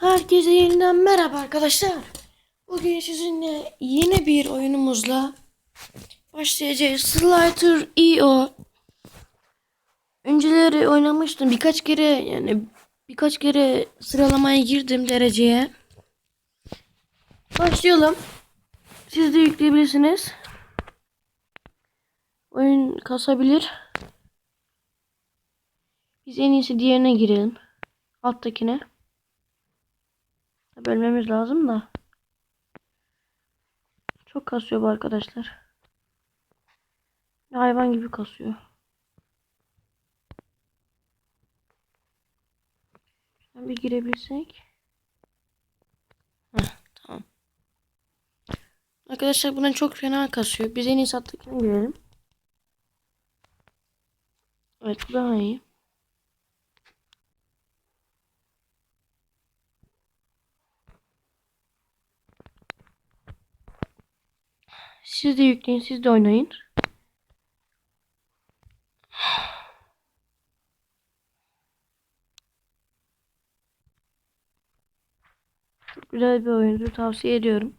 Herkese yeniden merhaba arkadaşlar. Bugün sizinle yeni bir oyunumuzla başlayacağız. Slider EO. Önceleri oynamıştım. Birkaç kere yani birkaç kere sıralamaya girdim dereceye. Başlayalım. Siz de yükleyebilirsiniz. Oyun kasabilir. Biz en iyisi diğerine girelim. Alttakine. Bölmemiz lazım da. Çok kasıyor bu arkadaşlar. Hayvan gibi kasıyor. Şuradan bir girebilsek. Heh, tamam. Arkadaşlar bundan çok fena kasıyor. Biz en iyisi alttakine girelim. Evet bu daha iyi. Siz de yükleyin, siz de oynayın. Çok güzel bir oyundur, tavsiye ediyorum.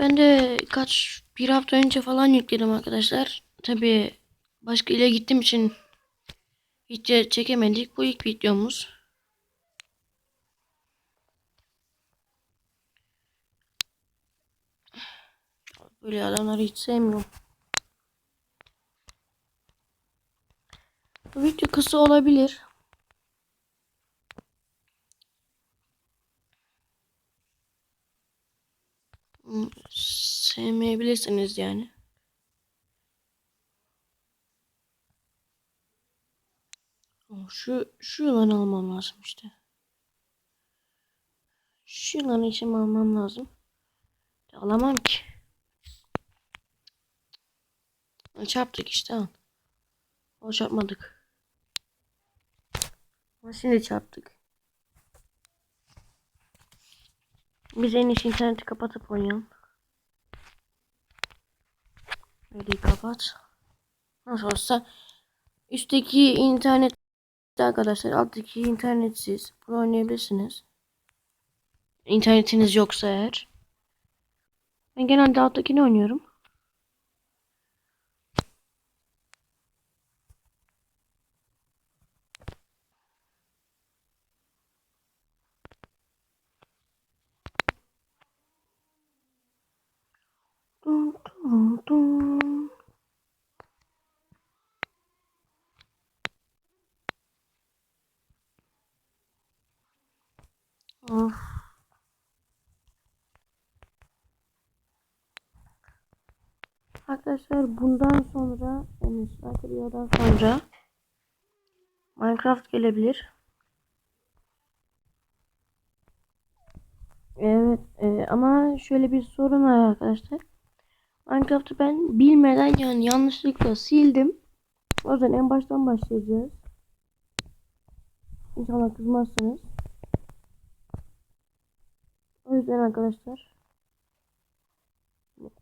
Ben de kaç bir hafta önce falan yükledim arkadaşlar. Tabi başka ile gittiğim için hiç çekemedik. Bu ilk videomuz. Böyle adamları hiç sevmiyorum. Bu video kısa olabilir. Hmm, Sevmeyebilirsiniz yani. Şu şu yılanı almam lazım işte. Şu yılanı işime almam lazım. Alamam ki. Çarptık işte. O çarpmadık. Ama şimdi çarptık. Biz en iyisi interneti kapatıp oynayalım. Böyle kapat. Nasıl olsa üstteki internet arkadaşlar alttaki internetsiz bunu oynayabilirsiniz. İnternetiniz yoksa eğer. Ben genelde alttakini oynuyorum. Arkadaşlar bundan sonra yani Sniper'dan sonra Minecraft gelebilir. Evet e, ama şöyle bir sorun var arkadaşlar. Minecraft'ı ben bilmeden yani yanlışlıkla sildim. O yüzden en baştan başlayacağız. İnşallah kızmazsınız. O yüzden arkadaşlar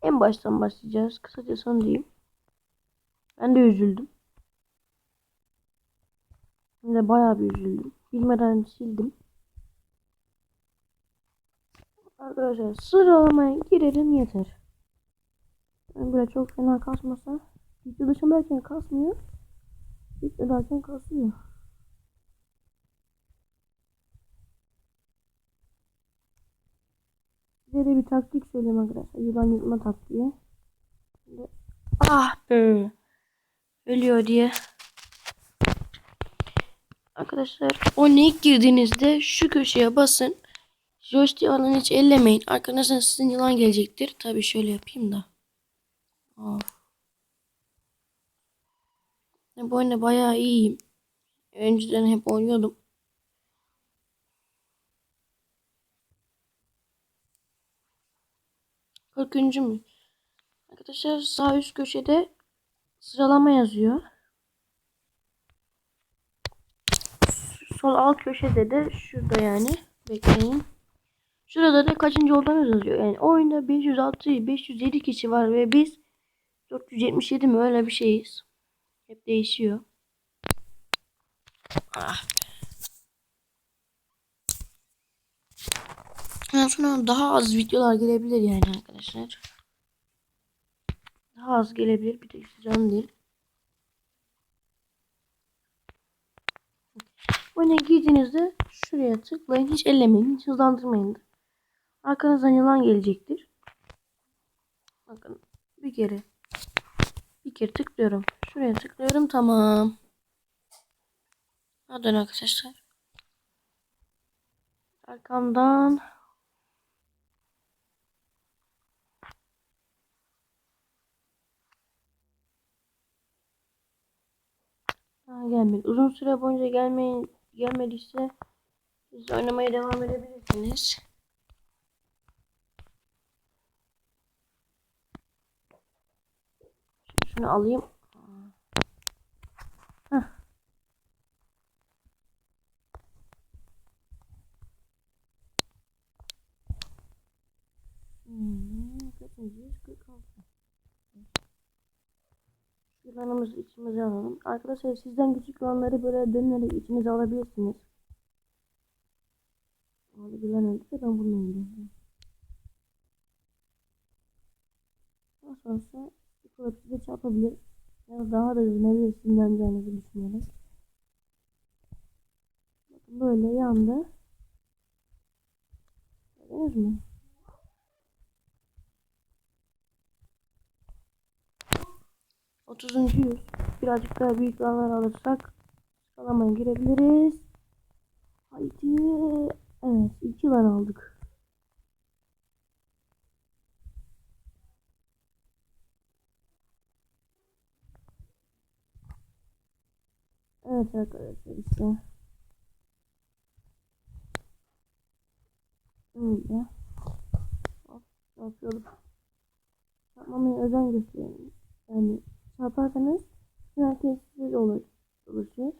en baştan başlayacağız. Kısaca son diyeyim. Ben de üzüldüm. Ben de bayağı bir üzüldüm. Bilmeden sildim. Arkadaşlar sıralamaya girelim yeter. Yani böyle çok fena kasmasa. Video dışındayken kasmıyor. Videodayken kasıyor. Size de bir taktik söyleyeyim arkadaşlar. Yılan yutma taktiği. Şimdi- Ah be. Ölüyor diye. Arkadaşlar o ilk girdiğinizde şu köşeye basın. Joystick alın hiç ellemeyin. Arkanızdan sizin yılan gelecektir. Tabi şöyle yapayım da. Of. Bu oyunda bayağı iyiyim. Önceden hep oynuyordum. Kırkıncı mü? Arkadaşlar sağ üst köşede sıralama yazıyor. Sol alt köşede de şurada yani. Bekleyin. Şurada da kaçıncı olduğunuz yazıyor. Yani oyunda 506, 507 kişi var ve biz 477 mi öyle bir şeyiz. Hep değişiyor. Ah Ondan sonra daha az videolar gelebilir yani arkadaşlar. Daha az gelebilir. Bir tek sizden değil. Oyuna girdiğinizde şuraya tıklayın. Hiç ellemeyin. Hiç hızlandırmayın. da. Arkanızdan yılan gelecektir. Bakın bir kere bir kere tıklıyorum. Şuraya tıklıyorum. Tamam. Hadi arkadaşlar. Arkamdan Ha, gelmedi. Uzun süre boyunca gelmeyin gelmediyse siz oynamaya devam edebilirsiniz. Şunu alayım. Heh. Hmm, kaçıncıyız? 46. Yılanımızı içimize alalım. Arkadaşlar sizden küçük yılanları böyle dönerek içinize alabilirsiniz. Orada yılan öldü de ben bunu öldürdüm. Nasıl olsa Nikolay size çarpabilir. Ya da daha da hızlanabilir sinirleneceğinizi düşünerek. Bakın böyle yandı. Gördünüz mü? Otuzuncu yüz. Birazcık daha büyük yılanlar alırsak skalamaya girebiliriz. Haydi. Evet. iki yılan aldık. Evet arkadaşlar işte. Öyle. Hop, yapıyorum. Yapmamaya özen gösterin. Yani yaparsanız merkezsiz olur, oluşur. Şey.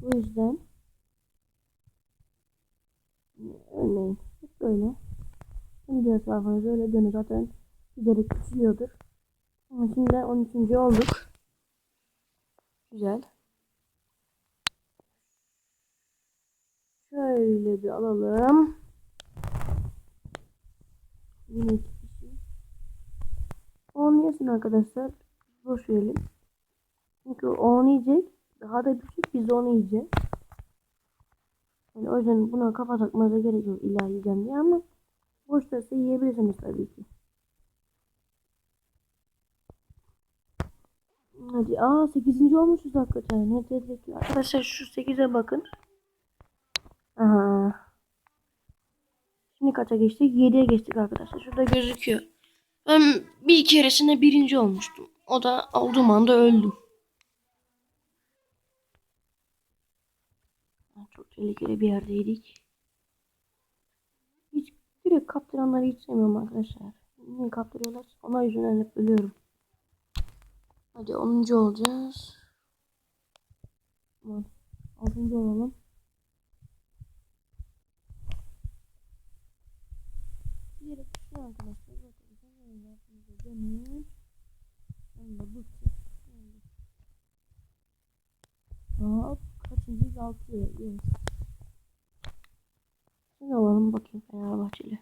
Bu yüzden örneğin böyle tüm diğer öyle dönür zaten giderek küçülüyordur. Ama şimdi 13. olduk. Güzel. Şöyle bir alalım. 22 on yesin arkadaşlar. Boş verelim. Çünkü on yiyecek. Daha da büyük biz onu yiyeceğiz. Yani o yüzden buna kafa takmanıza gerek yok illa diye ama boş da yiyebilirsiniz tabii ki. Hadi aa 8. olmuşuz hakikaten. Ne dedik Arkadaşlar şu 8'e bakın. Aha. Şimdi kaça geçtik? 7'ye geçtik arkadaşlar. Şurada gözüküyor. Ben bir keresinde birinci olmuştum. O da olduğum anda öldüm. Çok tehlikeli bir yerdeydik. Hiç direkt kaptıranları hiç sevmiyorum arkadaşlar. Niye kaptırıyorlar? Ona yüzünden hep ölüyorum. Hadi 10. olacağız. Aman 6. olalım. Direkt şu arkadaşlar. Dönüyor. Ben de bu Hop. Kaçıncıyız? 6. Yes. Şimdi alalım bakayım Fenerbahçeli.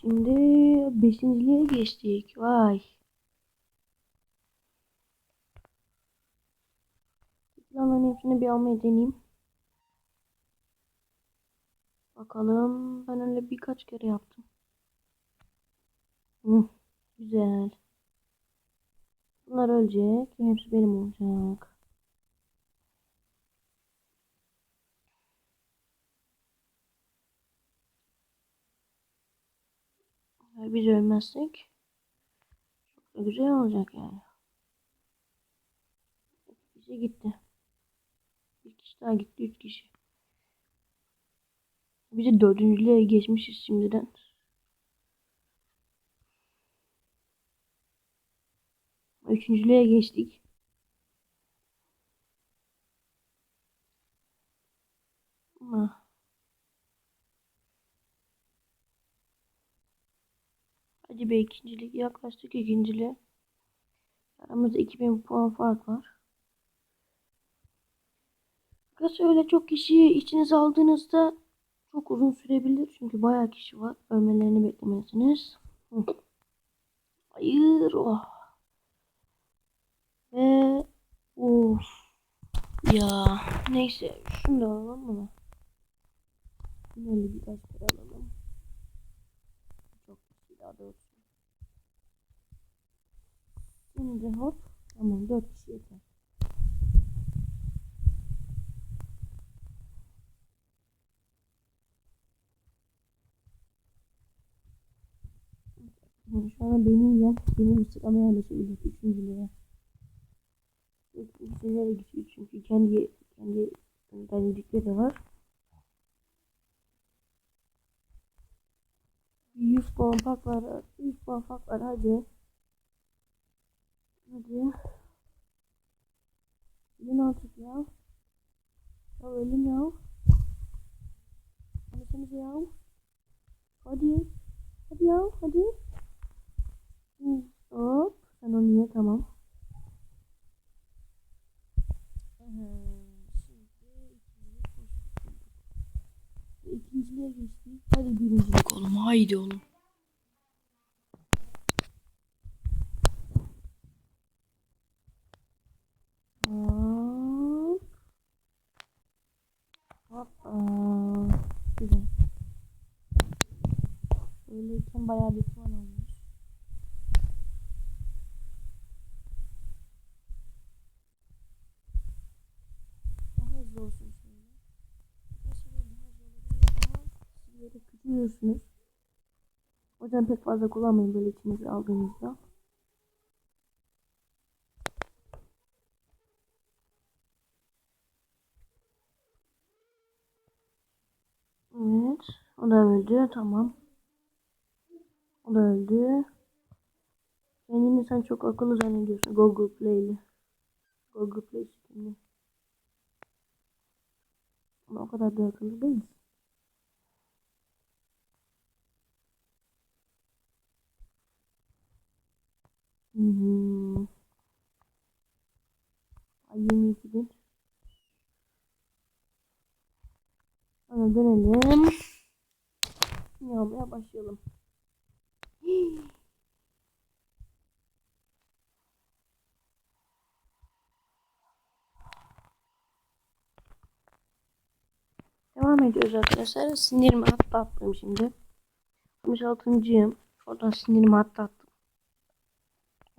Şimdi beşinciliğe geçtik. Vay. Planların hepsini bir almayı deneyeyim. Bakalım. Ben öyle birkaç kere yaptım. Hı, güzel. Bunlar ölecek. Hepsi benim olacak. Eğer biz ölmezsek çok da güzel olacak yani. Kişi gitti. Daha gitti. Üç kişi. Biz de dördüncülüğe geçmişiz şimdiden. Üçüncülüğe geçtik. Ama Hadi be ikincilik yaklaştık ikinciliğe. Aramızda 2000 puan fark var. Arkadaşlar öyle çok kişiyi içinize aldığınızda çok uzun sürebilir. Çünkü bayağı kişi var. Ölmelerini beklemelisiniz. Hayır. Oh. Ve of. Ya neyse şunu da alalım mı? Böyle birkaç kere alalım. Çok kişi daha doğrusu. Şimdi hop. Tamam 4 kişi yeter. Yani şu an beni yiyen benim ısırama yerleşebilir. Üçüncülüğe. Üçüncülere geçiyor çünkü kendi kendi özellikleri de var. 100 puan fark var. 100 puan fark var hadi. Hadi. Ölün artık ya. Ya ölün ya. Anasınız ya. Hadi. Hadi ya hadi. Hop. Sen onu ye tamam. İkinciliğe geçtik. Hadi birincilik oğlum. Haydi oğlum. Hop. Hoppa. Güzel. Böyleyken bayağı bir puan almış. Daha hızlı olsun şöyle. Aslında daha hızlı olabilir ama siz yere küçülüyorsunuz. O yüzden pek fazla kullanmayın böyle içinize aldığınızda. Evet. O da öldü. Tamam. O da öldü. Kendini sen çok akıllı zannediyorsun. Google Play'li. Google Play skinli. Ama o kadar da akıllı değil. Hı. Ay 22 bin. Hadi dönelim. Yağmaya başlayalım. Devam ediyoruz arkadaşlar. Sinirimi atlattım şimdi. 66.yım. Oradan sinirimi atlattım.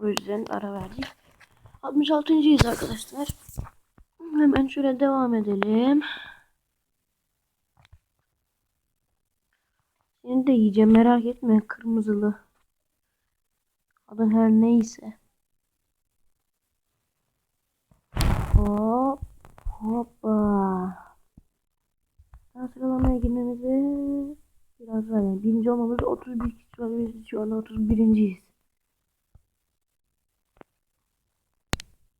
O yüzden ara verdik. 66.yiz arkadaşlar. Hemen şöyle devam edelim. Seni de yiyeceğim merak etme kırmızılı. Adı her neyse. Hop hoppa. Daha sıralamaya girmemize biraz var yani. Birinci olmamız 31 kişi var. Biz şu an 31.yiz.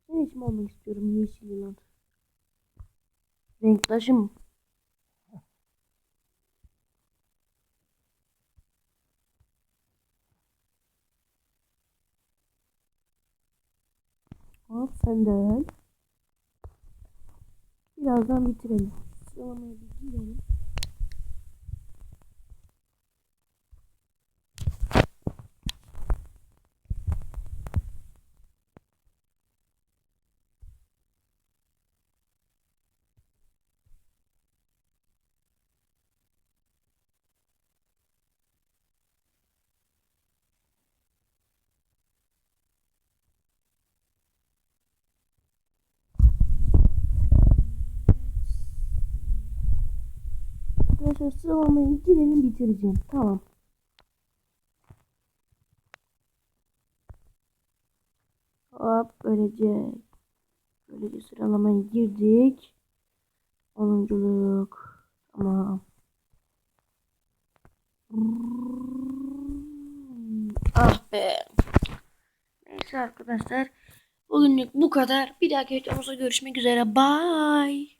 Ben içim olmak istiyorum yeşil yılan. Renktaşım. Hop sen de öl. Birazdan bitirelim. Sıralamaya bir Arkadaşlar sıralamayı girelim bitireceğim. Tamam. Hop böylece böylece sıralamaya girdik. Onunculuk. Tamam. Ah be. Neyse arkadaşlar. Bugünlük bu kadar. Bir dahaki videomuzda görüşmek üzere. Bye.